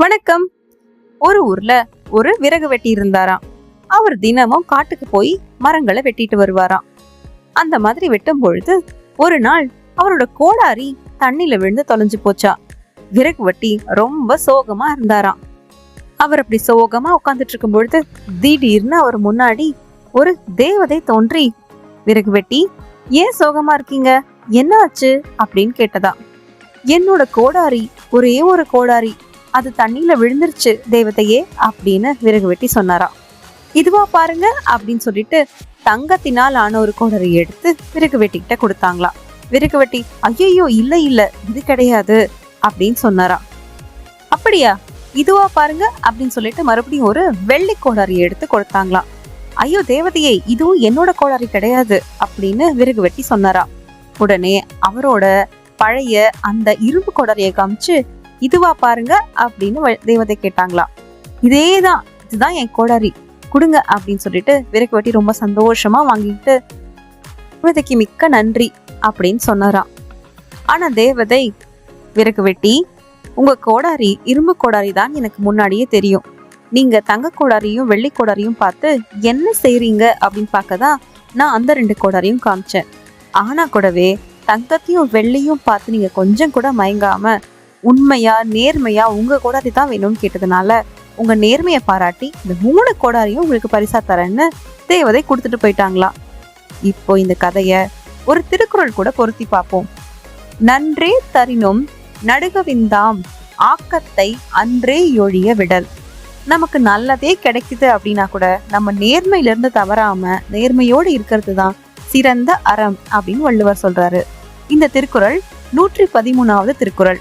வணக்கம். ஒரு ஊர்ல ஒரு விறகு வெட்டி இருந்தாராம். அவர் தினமும் காட்டுக்கு போய் மரங்களை வெட்டிட்டு வருவாராம். அந்த மாதிரி வெட்டும் பொழுது ஒரு நாள் அவரோட கோடாரி தண்ணில விழுந்து தொலைஞ்சு போச்சா. விறகு வெட்டி ரொம்ப சோகமா இருந்தாராம். அவர் அப்படி சோகமா உட்காந்துட்டு இருக்கும் பொழுது திடீர்னு அவர் முன்னாடி ஒரு தேவதை தோன்றி விறகு வெட்டி ஏன் சோகமா இருக்கீங்க? என்ன ஆச்சு? அப்படின்னு கேட்டதா என்னோட கோடாரி ஒரே ஒரு கோடாரி அது தண்ணியில விழுந்துருச்சு தெய்வத்தையே அப்படின்னு விறகு வெட்டி சொன்னாராம் இதுவா பாருங்க அப்படின்னு சொல்லிட்டு தங்கத்தினால் ஆன ஒரு குடரை எடுத்து விறகு வெட்டிக்கிட்ட கொடுத்தாங்களாம் விறகு வெட்டி ஐயையோ இல்ல இல்ல இது கிடையாது அப்படின்னு சொன்னாராம் அப்படியா இதுவா பாருங்க அப்படின்னு சொல்லிட்டு மறுபடியும் ஒரு வெள்ளி கோடாரி எடுத்து கொடுத்தாங்களாம் ஐயோ தேவதையே இதுவும் என்னோட கோடாரி கிடையாது அப்படின்னு விறகு வெட்டி சொன்னாராம் உடனே அவரோட பழைய அந்த இரும்பு கோடாரியை காமிச்சு இதுவா பாருங்க அப்படின்னு வ- தேவதை கேட்டாங்களாம். இதேதான் இதுதான் என் கோடாரி. கொடுங்க அப்படின்னு சொல்லிட்டு விறகு வெட்டி ரொம்ப சந்தோஷமா வாங்கிட்டு தேவதைக்கு மிக்க நன்றி அப்படின்னு சொன்னாராம். ஆனா தேவதை விறகு வெட்டி உங்க கோடாரி இரும்பு கோடாரி தான் எனக்கு முன்னாடியே தெரியும். நீங்க தங்க கோடாரியும் வெள்ளி கோடாரியும் பார்த்து என்ன செய்றீங்க? அப்படின்னு பார்க்க தான் நான் அந்த ரெண்டு கோடாரியும் காமிச்சேன். ஆனா கூடவே தங்கத்தையும் வெள்ளியும் பார்த்து நீங்க கொஞ்சம் கூட மயங்காம உண்மையா நேர்மையா உங்க கோடாரி தான் வேணும்னு கேட்டதுனால உங்க நேர்மையை பாராட்டி இந்த மூணு கோடாரியும் உங்களுக்கு பரிசா தரேன்னு தேவதை கொடுத்துட்டு போயிட்டாங்களா? இப்போ இந்த கதைய ஒரு திருக்குறள் கூட பொருத்தி பார்ப்போம். நன்றே தரினும் நடுகவிந்தாம் ஆக்கத்தை அன்றே ஒழிய விடல். நமக்கு நல்லதே கிடைக்குது அப்படின்னா கூட நம்ம நேர்மையிலிருந்து தவறாம நேர்மையோடு இருக்கிறது தான் சிறந்த அறம் அப்படின்னு வள்ளுவர் சொல்றாரு. இந்த திருக்குறள் நூற்றி பதிமூணாவது திருக்குறள்.